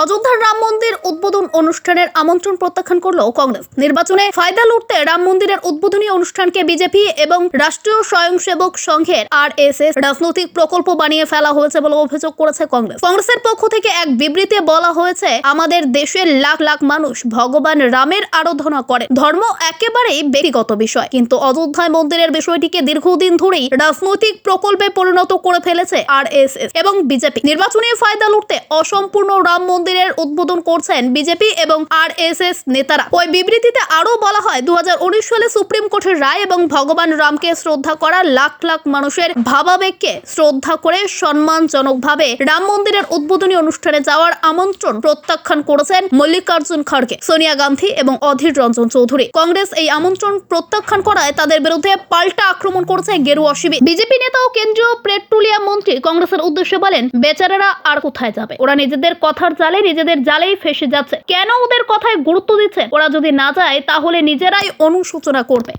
অযোধ্যার রাম মন্দির উদ্বোধন অনুষ্ঠানের আমন্ত্রণ প্রত্যাখ্যান করল কংগ্রেস। নির্বাচনে ফায়দা লুটতে রাম মন্দিরের উদ্বোধনী অনুষ্ঠানকে বিজেপি এবং রাষ্ট্রীয় স্বয়ংসেবক সংঘের আর রাজনৈতিক প্রকল্প বানিয়ে ফেলা হয়েছে বলে অভিযোগ করেছে কংগ্রেস। কংগ্রেসের পক্ষ থেকে এক বিবৃতিতে বলা হয়েছে, আমাদের দেশের লাখ লাখ মানুষ ভগবান রামের আরাধনা করে। ধর্ম একেবারেই ব্যক্তিগত বিষয়। কিন্তু অযোধ্যায় মন্দিরের বিষয়টিকে দীর্ঘদিন ধরেই রাজনৈতিক প্রকল্পে পরিণত করে ফেলেছে আর এবং বিজেপি। নির্বাচনী ফায়দা লুটতে অসম্পূর্ণ রাম মন্দিরের উদ্বোধন করছেন বিজেপি এবং আর নেতারা। ওই বিবৃতিতে আরও বলা হয়, দুহাজার উনিশ সালে সুপ্রিম কোর্টের রায় এবং ভগবান রামকে শ্রদ্ধা করা লাখ লাখ মানুষের ভাবাবেগকে শ্রদ্ধা করে সম্মানজনকভাবে রাম মন্দিরের উদ্বোধনী অনুষ্ঠানে যাওয়ার আমন্ত্রণ প্রত্যাখ্যান করেছেন মল্লিকার্জুন খড়গে, সোনিয়া গান্ধী এবং অধীর রঞ্জন চৌধুরী। কংগ্রেস এই আমন্ত্রণ প্রত্যাখ্যান করায় তাদের বিরুদ্ধে পাল্টা আক্রমণ করেছে গেরুয়া শিবির। বিজেপি নেতা ও কেন্দ্রীয় পেট্রোলিয়াম মন্ত্রী কংগ্রেসের উদ্দেশ্যে বলেন, বেচারারা আর কোথায় যাবে? ওরা নিজেদের কথার জালে নিজেদের জালেই ফেসে যাচ্ছে। কেন ওদের কথায় গুরুত্ব দিচ্ছে ওরা যদি না যায়, তাহলে নিজেরাই অনুশোচনা করবে।